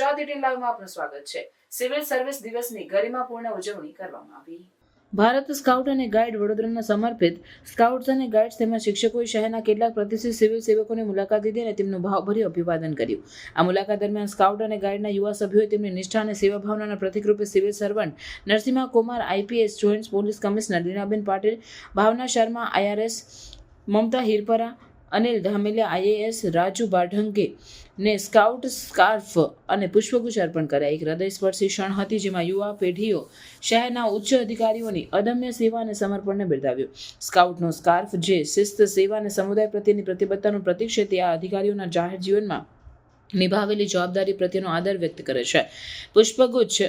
Gujarat eighteen લાઈવમાં આપનું સ્વાગત છે. સિવિલ સર્વિસ દિવસની ગરિમાપૂર્ણ ઉજવણી કરવામાં આવી. ભારત સ્કાઉટ અને ગાઈડ વડોદરાના સમર્પિત સ્કાઉટ્સ અને ગાઈડ્સ તેમજ શિક્ષકોએ શહેરના કેટલાક પ્રતિષ્ઠિત સિવિલ સેવકોની મુલાકાત લીધી અને તેમનું ભાવભર્યું અભિવાદન કર્યું. આ મુલાકાત દરમિયાન સ્કાઉટ અને ગાઈડના યુવા સભ્યોએ તેમની નિષ્ઠા અને સેવા ભાવનાના પ્રતિકરૂપે civil servant Narasimha Kumar, IPS joint police commissioner Leenaben Patil, Bhavna Sharma, IRS Mamta Hirpara Anil Dhameliya IAS Raju Badhange ને સ્કાઉટ સ્કાર્ફ અને પુષ્પગુચ્છ અર્પણ કર્યા. એક હૃદયસ્પર્શી ક્ષણ હતી જેમાં યુવા પેઢીઓ શહેરના ઉચ્ચ અધિકારીઓની અદમ્ય સેવા અને સમર્પણને બિરદાવ્યું. સ્કાઉટનો સ્કાર્ફ જે શિસ્ત, સેવા અને સમુદાય પ્રત્યેની પ્રતિબદ્ધતાનું પ્રતીક છે તે આ અધિકારીઓના જાહેર જીવનમાં નિભાવેલી જવાબદારી પ્રત્યેનો આદર વ્યક્ત કરે છે. પુષ્પગુચ્છ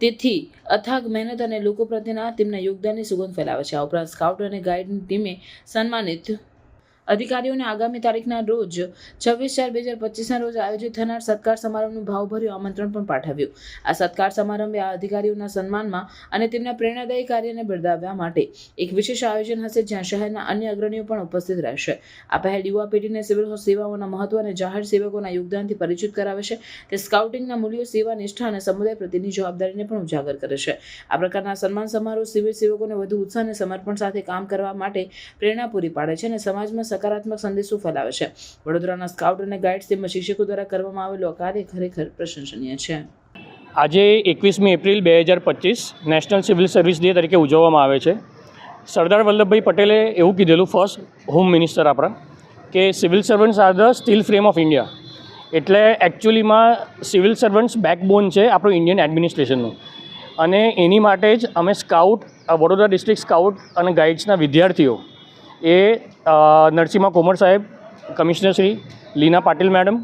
તેથી, અથાગ મહેનત અને લોકો પ્રત્યેના તેમના યોગદાનની સુગંધ ફેલાવે છે. આ ઉપરાંત સ્કાઉટ અને ગાઈડની ટીમે સન્માનિત અધિકારીઓને આગામી તારીખના રોજ છવ્વીસ ચાર બે હજાર પચીસના રોજ આયોજિત થનાર સત્કાર સમારંભનું ભાવભર્યું આમંત્રણ પણ પાઠવ્યું. આ સત્કાર સમારંભે આ અધિકારીઓના સન્માનમાં અને તેમના પ્રેરણાદાયી કાર્યને બિરદાવવા માટે એક વિશેષ આયોજન હશે જ્યાં શહેરના અન્ય અગ્રણીઓ પણ ઉપસ્થિત રહેશે. આ પહેલ યુવા પેઢીને સિવિલ સેવાઓના મહત્વ અને જાહેર સેવકોના યોગદાનથી પરિચિત કરાવે છે. તે સ્કાઉટિંગના મૂલ્યો, સેવા, નિષ્ઠા અને સમુદાય પ્રત્યેની જવાબદારીને પણ ઉજાગર કરે છે. આ પ્રકારના સન્માન સમારોહ સિવિલ સેવકોને વધુ ઉત્સાહ અને સમર્પણ સાથે કામ કરવા માટે પ્રેરણા પૂરી પાડે છે અને સમાજમાં સકારાત્મક સંદેશો ફેલાવે છે. વડોદરાના સ્કાઉટ અને ગાઈડ્સ તેમજ શિક્ષકો દ્વારા કરવામાં આવેલું આ કાર્ય ખરેખર પ્રશંસનીય છે. આજે એકવીસમી એપ્રિલ બે હજાર પચીસ નેશનલ સિવિલ સર્વિસ ડે તરીકે ઉજવવામાં આવે છે. સરદાર વલ્લભભાઈ પટેલે એવું કીધેલું ફર્સ્ટ હોમ મિનિસ્ટર આપણા કે civil servants are the steel frame of India. એટલે એકચ્યુઅલીમાં સિવિલ સર્વન્ટ્સ બેકબોન છે આપણું ઇન્ડિયન એડમિનિસ્ટ્રેશનનું. અને એની માટે જ અમે સ્કાઉટ વડોદરા ડિસ્ટ્રિક્ટ સ્કાઉટ અને ગાઈડ્સના વિદ્યાર્થીઓ એ નરસિંહા કોમર સાહેબ, commissioner Shri, Leena Patil madam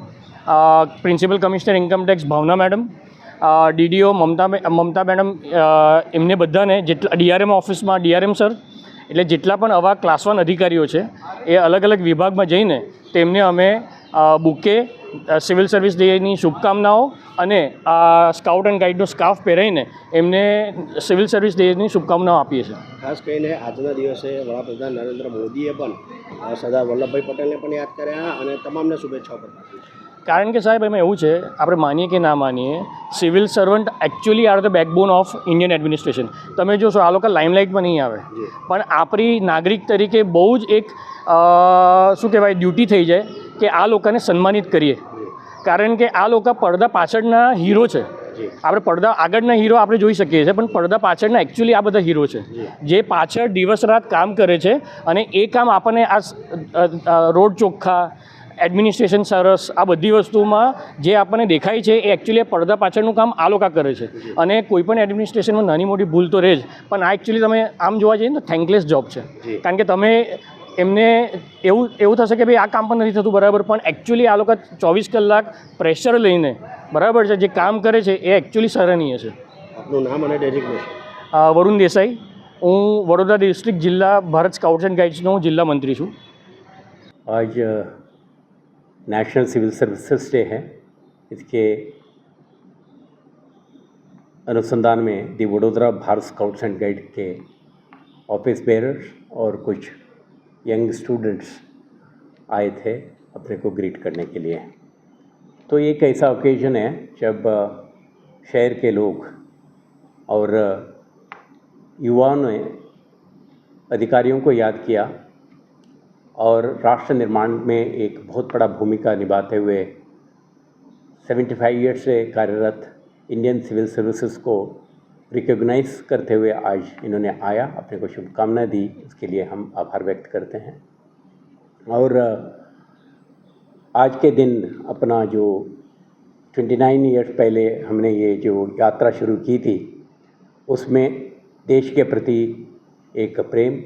principal commissioner income tax Bhavna madam DDO Mamta Mamta madam એમને બધાને જેટલા ડીઆરએમ ઓફિસમાં, ડીઆરએમ સર, એટલે જેટલા પણ આવા ક્લાસ વન અધિકારીઓ છે, એ અલગ અલગ વિભાગમાં જઈને તેમને અમે બુકે સિવિલ સર્વિસ ડેની શુભકામનાઓ અને આ સ્કાઉટ એન્ડ ગાઈડનો સ્કાફ પહેરાઈને એમને સિવિલ સર્વિસ ડેની શુભકામનાઓ આપીએ છીએ. ખાસ કરીને આજના દિવસે વડાપ્રધાન નરેન્દ્ર મોદીએ પણ સરદાર વલ્લભભાઈ પટેલને પણ યાદ કર્યા અને તમામને શુભેચ્છાઓ પણ પાઠવી કારણ કે સાહેબ એમાં એવું છે આપણે માનીએ કે ના માનીએ civil servant actually are the backbone of Indian administration. તમે જોશો આ લોકો લાઇમલાઇટમાં નહીં આવે. પણ આપણી નાગરિક તરીકે બહુ જ એક શું કહેવાય ડ્યુટી થઈ જાય કે આ લોકોને સન્માનિત કરીએ. કારણ કે આ લોકો પડદા પાછળના હીરો છે. આપણે પડદા આગળના હીરો આપણે જોઈ શકીએ છીએ પણ પડદા પાછળના એકચ્યુઅલી આ બધા હીરો છે. જે. પાછળ દિવસ રાત કામ કરે છે અને એ કામ આપણને આ રોડ ચોખ્ખા એડમિનિસ્ટ્રેશન સરસ આ બધી વસ્તુમાં જે આપણને દેખાય છે એ એકચ્યુઅલી પડદા પાછળનું કામ આ લોકો કરે છે. અને કોઈ પણ એડમિનિસ્ટ્રેશનમાં નાની મોટી ભૂલ તો રહે જ પણ આ એકચ્યુઅલી તમે આમ જોવા જઈએ ને તો થેન્કલેસ જોબ છે. કારણ કે તમે એમને એવું એવું થશે કે ભાઈ આ કામ પણ નથી થતું બરાબર પણ એકચ્યુઅલી આ લોકો ચોવીસ કલાક પ્રેશર લઈને બરાબર છે જે કામ કરે છે એ એકચ્યુઅલી સરાહનીય છે આપનું નામ અને ડેઝિગ્નેશન અ, વરુણ દેસાઈ હું વડોદરા ડિસ્ટ્રિક્ટ જિલ્લા ભારત સ્કાઉટ્સ એન્ડ ગાઈડ્સનો જિલ્લા મંત્રી છું आज नेशनल सिविल सर्विसेज डे है इसके अनुसंधान में the Vadodara Bharat scouts and guide के ऑफिस बेरर्स और कुछ यंग स्टूडेंट्स आए थे अपने को ग्रीट करने के लिए। तो ये एक ऐसा ओकेजन है जब शहर के लोग और युवाओं ने अधिकारियों को याद किया और राष्ट्र निर्माण में एक बहुत बड़ा भूमिका निभाते हुए 75 ईयर्स से कार्यरत इंडियन सिविल सर्विसेज़ को रिकॉग्नाइज करते हुए आज इन्होंने आया, अपने को शुभकामनाएँ दी उसके लिए हम आभार व्यक्त करते हैं। और आज के दिन अपना जो 29 ईयर्स पहले हमने ये जो यात्रा शुरू की थी, उसमें देश के प्रति एक प्रेम,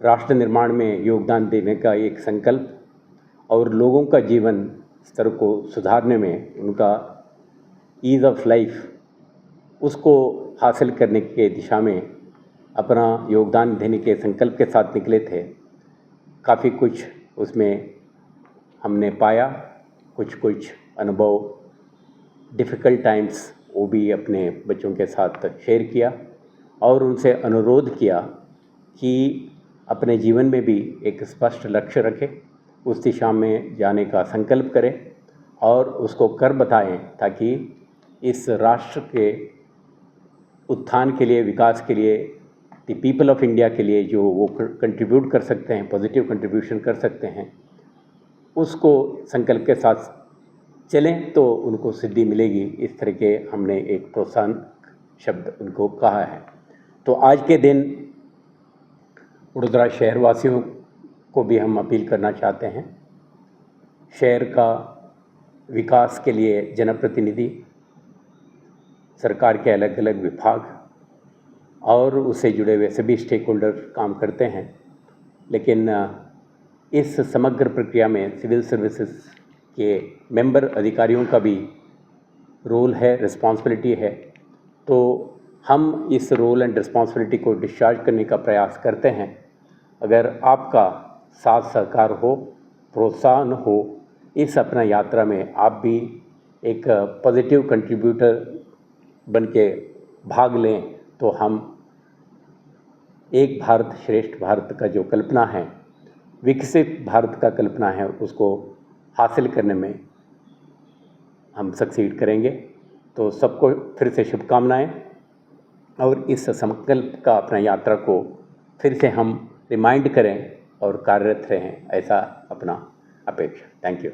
राष्ट्र निर्माण में योगदान देने का एक संकल्प और लोगों का जीवन स्तर को सुधारने में उनका ईज़ ऑफ़ लाइफ उसको हासिल करने के दिशा में अपना योगदान देने के संकल्प के साथ निकले थे। काफ़ी कुछ उसमें हमने पाया, कुछ कुछ अनुभव। डिफ़िकल्ट टाइम्स वो भी अपने बच्चों के साथ शेयर किया और उनसे अनुरोध किया कि अपने जीवन में भी एक स्पष्ट लक्ष्य रखें, उस दिशा में जाने का संकल्प करें और उसको कर बताएँ ताकि इस राष्ट्र के उत्थान के लिए, विकास के लिए द पीपल ऑफ़ इंडिया के लिए जो वो कंट्रीब्यूट कर सकते हैं पॉजिटिव कंट्रीब्यूशन कर सकते हैं, उसको संकल्प के साथ चलें तो उनको सिद्धि मिलेगी। इस तरह के हमने एक प्रोत्साहन शब्द उनको कहा है। तो आज के दिन वडोदरा शहरवासियों को भी हम अपील करना चाहते हैं। शहर का विकास के लिए जनप्रतिनिधि सरकार के अलग अलग विभाग और उससे जुड़े हुए सभी स्टेक होल्डर काम करते हैं। लेकिन इस समग्र प्रक्रिया में सिविल सर्विसेज़ के मेंबर अधिकारियों का भी रोल है रिस्पॉन्सिबिलिटी है। तो हम इस रोल एंड रिस्पॉन्सिबिलिटी को डिस्चार्ज करने का प्रयास करते हैं। अगर आपका साथ सहकार हो, प्रोत्साहन हो, इस अपना यात्रा में आप भी एक पॉजिटिव कंट्रीब्यूटर बन के भाग लें तो हम एक भारत श्रेष्ठ भारत का जो कल्पना है, विकसित भारत का कल्पना है, उसको हासिल करने में हम सक्सीड करेंगे। तो सबको फिर से शुभकामनाएँ और इस संकल्प का अपना यात्रा को फिर से हम रिमाइंड करें और कार्यरत रहें, ऐसा अपना अपेक्षा। Thank you